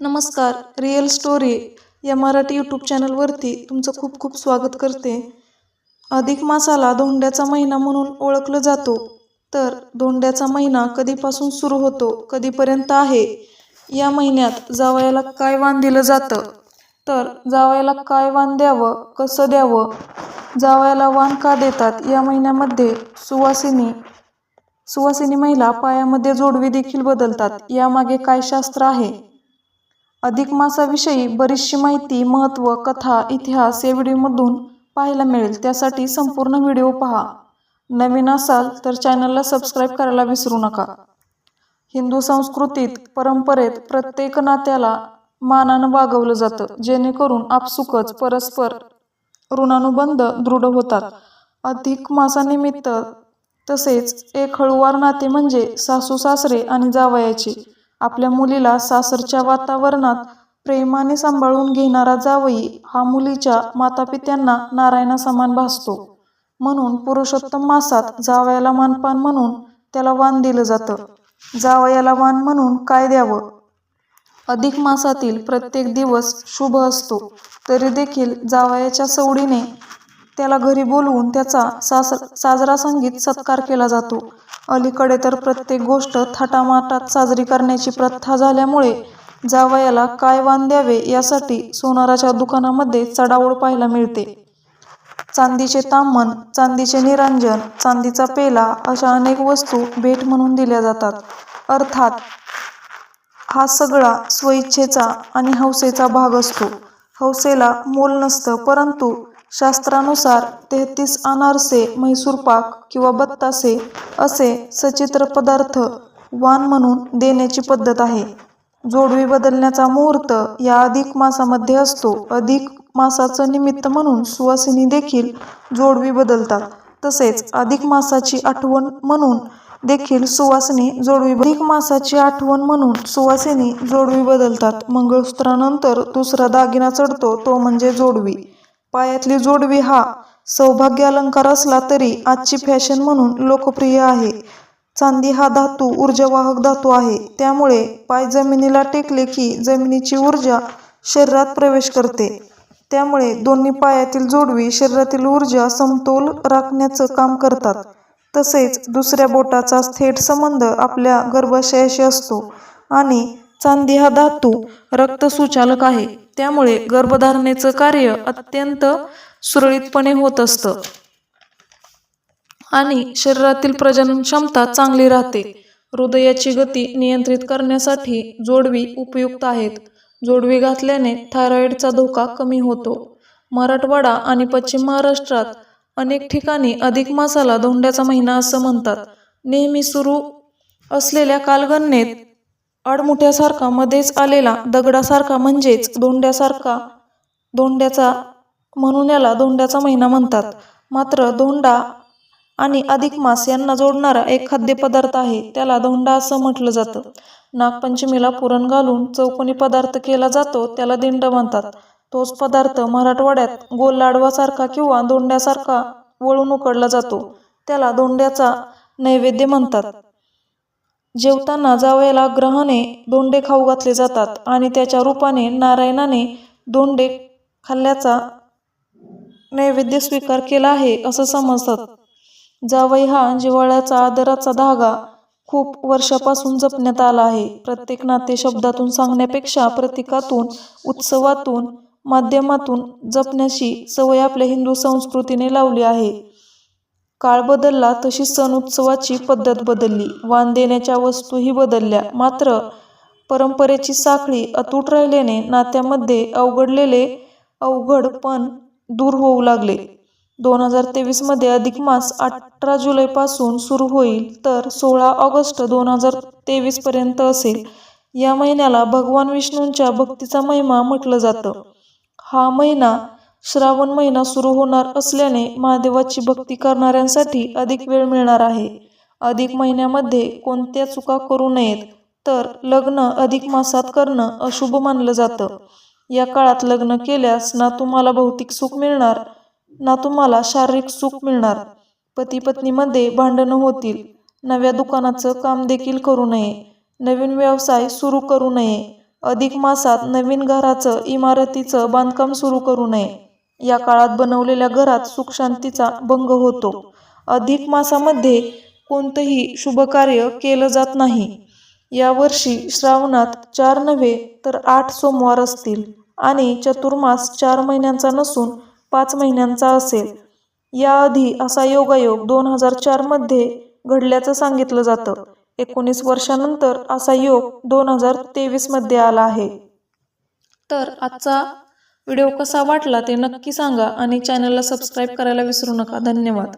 नमस्कार real story या Marathi YouTube चॅनलवरती तुमचं खूप खूप स्वागत करते. अधिक मासाला धोंड्याचा महिना म्हणून ओळखलं जातो तर धोंड्याचा महिना कधीपासून सुरू होतो कधीपर्यंत आहे? या महिन्यात जावयाला काय वाण दिलं जातं? तर जावयाला काय वाण द्यावं कसं द्यावं? जावयाला वाण का देतात? या महिन्यामध्ये सुवासिनी सुवासिनी महिला पायामध्ये जोडवी देखील बदलतात. यामागे काय शास्त्र आहे? अधिक मासाविषयी बरीचशी माहिती महत्त्व कथा इतिहास या व्हिडिओमधून पाहायला मिळेल. त्यासाठी संपूर्ण व्हिडिओ पहा. नवीन असाल तर चॅनलला सबस्क्राईब करायला विसरू नका. हिंदू संस्कृतीत परंपरेत प्रत्येक नात्याला मानानं वागवलं जातं जेणेकरून आपसुकच परस्पर ऋणानुबंध दृढ होतात. अधिक मासानिमित्त तसेच एक हळूवार नाते म्हणजे सासू सासरे आणि जावयाचे. आपल्या मुलीला सासरच्या वातावरणात प्रेमाने सांभाळून घेणारा जावई हा मुलीच्या मातापित्यांना नारायणा समान भासतो. म्हणून पुरुषोत्तम मासात जावयाला मानपान म्हणून त्याला वाण दिलं जातं. जावयाला वाण म्हणून काय द्यावं? अधिक मासातील प्रत्येक दिवस शुभ असतो. तरी देखील जावयाच्या सवडीने त्याला घरी बोलवून त्याचा सास साजरा संगीत सत्कार केला जातो. अलीकडे तर प्रत्येक गोष्ट थाटामाटात साजरी करण्याची प्रथा झाल्यामुळे जावयाला काय वाण द्यावे यासाठी सोनाराच्या दुकानामध्ये चढाओढ पाहायला मिळते. चांदीचे ताम्हण चांदीचे निरांजन चांदीचा पेला अशा अनेक वस्तू भेट म्हणून दिल्या जातात. अर्थात हा सगळा स्वइच्छेचा आणि हौसेचा भाग असतो. हौसेला मोल नसतं परंतु शास्त्रानुसार तेहतीस अनारसे म्हैसूरपाक किंवा बत्तासे असे सचित्र पदार्थ वाण म्हणून देण्याची पद्धत आहे. जोडवी बदलण्याचा मुहूर्त या अधिक मासामध्ये असतो. अधिक मासाचं निमित्त म्हणून सुवासिनी देखील जोडवी बदलतात. तसेच अधिक मासाची आठवण म्हणून देखील सुवासिनी जोडवी अधिक मासाची आठवण म्हणून सुवासिनी जोडवी बदलतात. मंगळसूत्रानंतर दुसरा दागिना चढतो तो म्हणजे जोडवी. पायातली जोडवी हा सौभाग्य अलंकार असला तरी आजची फॅशन म्हणून लोकप्रिय आहे. चांदी हा धातू ऊर्जावाहक धातू आहे. त्यामुळे पाय जमिनीला टेकले की जमिनीची ऊर्जा शरीरात प्रवेश करते. त्यामुळे दोन्ही पायातील जोडवी शरीरातील ऊर्जा समतोल राखण्याचं काम करतात. तसेच दुसऱ्या बोटाचा थेट संबंध आपल्या गर्भाशयाशी असतो आणि चांदी हा धातू रक्तसुचालक आहे. त्यामुळे गर्भधारणेचं कार्य अत्यंत सुरळीतपणे होत असतं. आणि शरीरातील प्रजनन क्षमता चांगली राहते. हृदयाची गती नियंत्रित करण्यासाठी जोडवी उपयुक्त आहेत. जोडवी घातल्याने थायरॉईडचा धोका कमी होतो. मराठवाडा आणि पश्चिम महाराष्ट्रात अनेक ठिकाणी अधिक मासाला धोंड्याचा महिना असं म्हणतात. नेहमी सुरू असलेल्या कालगणनेत आडमुठ्यासारखा मध्येच आलेला दगडासारखा म्हणजेच धोंड्यासारखा धोंड्याचा म्हणून याला धोंड्याचा महिना म्हणतात. मात्र धोंडा आणि अधिक मास यांना जोडणारा एक खाद्यपदार्थ आहे त्याला धोंडा असं म्हटलं जातं. नागपंचमीला पुरण घालून चौकोनी पदार्थ केला जातो त्याला दिंड म्हणतात. तोच पदार्थ मराठवाड्यात गोल लाडवासारखा किंवा धोंड्यासारखा वळून उकडला जातो. त्याला धोंड्याचा नैवेद्य म्हणतात. जेवताना जावयाला ग्रहाने दोंडे खाऊ घातले जातात आणि त्याच्या रूपाने नारायणाने दोंडे खाल्ल्याचा नैवेद्य स्वीकार केला आहे असं समजतात. जावई हा जिव्हाळ्याचा आदराचा धागा खूप वर्षापासून जपण्यात आला आहे. प्रत्येक नाते शब्दातून सांगण्यापेक्षा प्रतीकातून उत्सवातून माध्यमातून जपण्याची सवय आपल्या हिंदू संस्कृतीने लावली आहे. काळ बदलला तशी सण उत्सवाची पद्धत बदलली. वाण देण्याच्या वस्तूही बदलल्या. मात्र परंपरेची साखळी अतूट राहिल्याने नात्यामध्ये अवघडलेले अवघड पण दूर होऊ लागले. दोन हजार तेवीसमध्ये अधिक मास अठरा जुलैपासून सुरू होईल तर सोळा ऑगस्ट दोन हजार तेवीसपर्यंत असेल. या महिन्याला भगवान विष्णूंच्या भक्तीचा महिमा म्हटलं जातं. हा महिना श्रावण महिना सुरू होणार असल्याने महादेवाची भक्ती करणाऱ्यांसाठी अधिक वेळ मिळणार आहे. अधिक महिन्यामध्ये कोणत्या चुका करू नयेत तर लग्न अधिक मासात करणं अशुभ मानलं जातं. या काळात लग्न केल्यास ना तुम्हाला भौतिक सुख मिळणार ना तुम्हाला शारीरिक सुख मिळणार. पती पत्नीमध्ये भांडणं होतील. नव्या दुकानाचं काम देखील करू नये. नवीन व्यवसाय सुरू करू नये. अधिक मासात नवीन घराचं इमारतीचं बांधकाम सुरू करू नये. या काळात बनवलेल्या घरात सुखशांतीचा भंग होतो. अधिक मासामध्ये कोणतंही शुभकार्य केलं जात नाही. यावर्षी श्रावणात चार नव्हे तर आठ सोमवार असतील आणि चतुर्मास चार महिन्यांचा नसून पाच महिन्यांचा असेल. याआधी असा योगायोग दोन हजार चारमध्ये घडल्याचं सांगितलं जातं. एकोणीस वर्षानंतर असा योग दोन हजार तेवीसमध्ये आला आहे. तर आजचा व्हिडिओ कसा वाटला ते नक्की सांगा आणि चॅनलला सबस्क्राईब करायला विसरू नका. धन्यवाद.